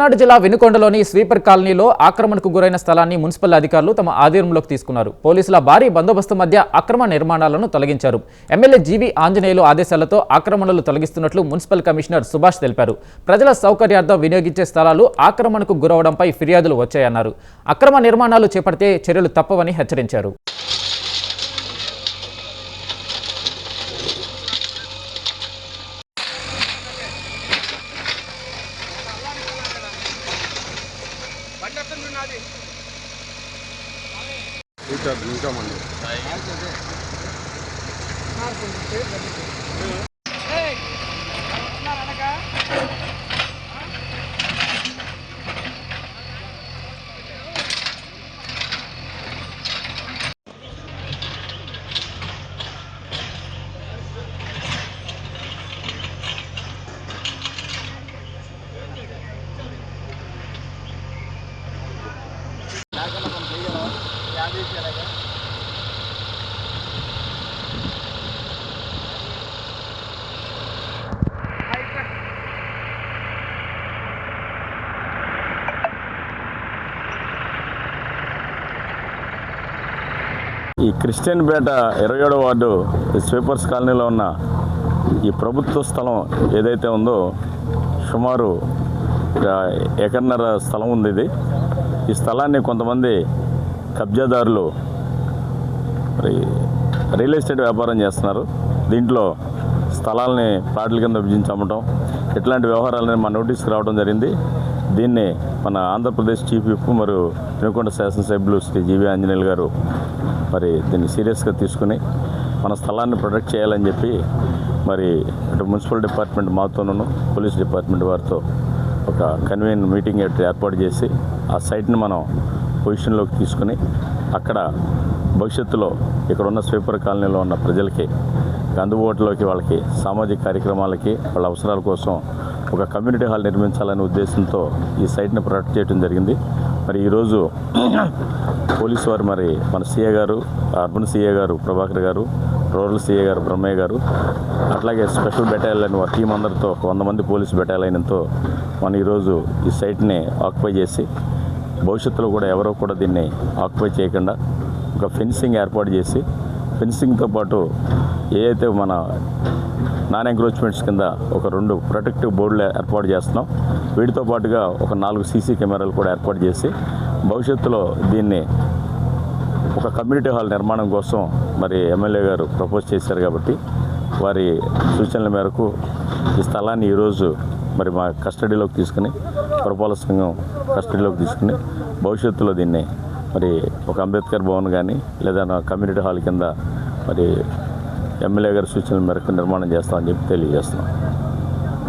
పల్నాడు జిల్లా వినుకొండలోని స్వీపర్ కాలనీలో ఆక్రమణకు గురైన స్థలాన్ని మున్సిపల్ అధికారులు తమ ఆధీనంలోకి తీసుకున్నారు. పోలీసుల భారీ బందోబస్తు మధ్య అక్రమ నిర్మాణాలను తొలగించారు. ఎమ్మెల్యే జీవి ఆంజనేయులు ఆదేశాలతో ఆక్రమణలు తొలగిస్తున్నట్లు మున్సిపల్ కమిషనర్ సుభాష్ తెలిపారు. ప్రజల సౌకర్యార్థం వినియోగించే స్థలాలు ఆక్రమణకు గురవడంపై ఫిర్యాదులు వచ్చాయన్నారు. అక్రమ నిర్మాణాలు చేపడితే చర్యలు తప్పవని హెచ్చరించారు. రీఛార్జ్ ఇంకా మంది. ఈ క్రిస్టియన్ పేట ఇరవై ఏడో వార్డు స్వీపర్స్ కాలనీలో ఉన్న ఈ ప్రభుత్వ స్థలం ఏదైతే ఉందో సుమారు ఎకరన్నర స్థలం ఉంది ఇది. ఈ స్థలాన్ని కొంతమంది కబ్జాదారులు మరి రియల్ ఎస్టేట్ వ్యాపారం చేస్తున్నారు. దీంట్లో స్థలాల్ని ప్లాట్ల కింద విభజించి అమ్మటం ఇట్లాంటి వ్యవహారాలని మన నోటీస్కి రావడం జరిగింది. దీన్ని మన ఆంధ్రప్రదేశ్ చీఫ్ విప్ మరియు వినుకొండ శాసనసభ్యులు శ్రీ జీవి ఆంజనేయులు గారు మరి దీన్ని సీరియస్గా తీసుకుని మన స్థలాన్ని ప్రొటెక్ట్ చేయాలని చెప్పి మరి అటు మున్సిపల్ డిపార్ట్మెంట్ మాతోనూ పోలీస్ డిపార్ట్మెంట్ వారితో ఒక కన్వీన్ మీటింగ్ ఏర్పాటు చేసి ఆ సైట్ని మనం పొజిషన్లోకి తీసుకుని అక్కడ భవిష్యత్తులో ఇక్కడ ఉన్న స్వీపర్ కాలనీలో ఉన్న ప్రజలకి అందుబాటులోకి వాళ్ళకి సామాజిక కార్యక్రమాలకి వాళ్ళ అవసరాల కోసం ఒక కమ్యూనిటీ హాల్ నిర్మించాలనే ఉద్దేశంతో ఈ సైట్ని ప్రొటెక్ట్ చేయడం జరిగింది. మరి ఈరోజు పోలీసు వారు మరి మన సీఏ గారు అర్బన్ సీఏ గారు ప్రభాకర్ గారు రూరల్ సీఏ గారు బ్రహ్మయ్య గారు అట్లాగే స్పెషల్ బెటాలియన్ వారి టీం అందరితో వంద మంది పోలీసు బెటాలియన్తో మనం ఈరోజు ఈ సైట్ని ఆక్యుపై చేసి భవిష్యత్తులో కూడా ఎవరో కూడా దీన్ని ఆక్యుపై చేయకుండా ఒక ఫెన్సింగ్ ఏర్పాటు చేసి ఫెన్సింగ్తో పాటు ఏదైతే మన నాన్ ఎంక్రోచ్మెంట్స్ కింద ఒక రెండు ప్రొటెక్టివ్ బోర్డులు ఏర్పాటు చేస్తున్నాం వీటితో పాటుగా ఒక నాలుగు సీసీ కెమెరాలు కూడా ఏర్పాటు చేసి భవిష్యత్తులో దీన్ని ఒక కమ్యూనిటీ హాల్ నిర్మాణం కోసం మరి ఎమ్మెల్యే గారు ప్రపోజ్ చేశారు కాబట్టి వారి సూచనల మేరకు ఈ స్థలాన్ని ఈరోజు మరి మా కస్టడీలోకి తీసుకుని పురపాలక సంఘం కస్టడీలోకి తీసుకుని భవిష్యత్తులో దీన్ని మరి ఒక అంబేద్కర్ భవన్ కానీ లేదా నా కమ్యూనిటీ హాల్ కింద మరి ఎమ్మెల్యే గారి సూచనల మేరకు నిర్మాణం చేస్తామని చెప్పి తెలియజేస్తున్నాం.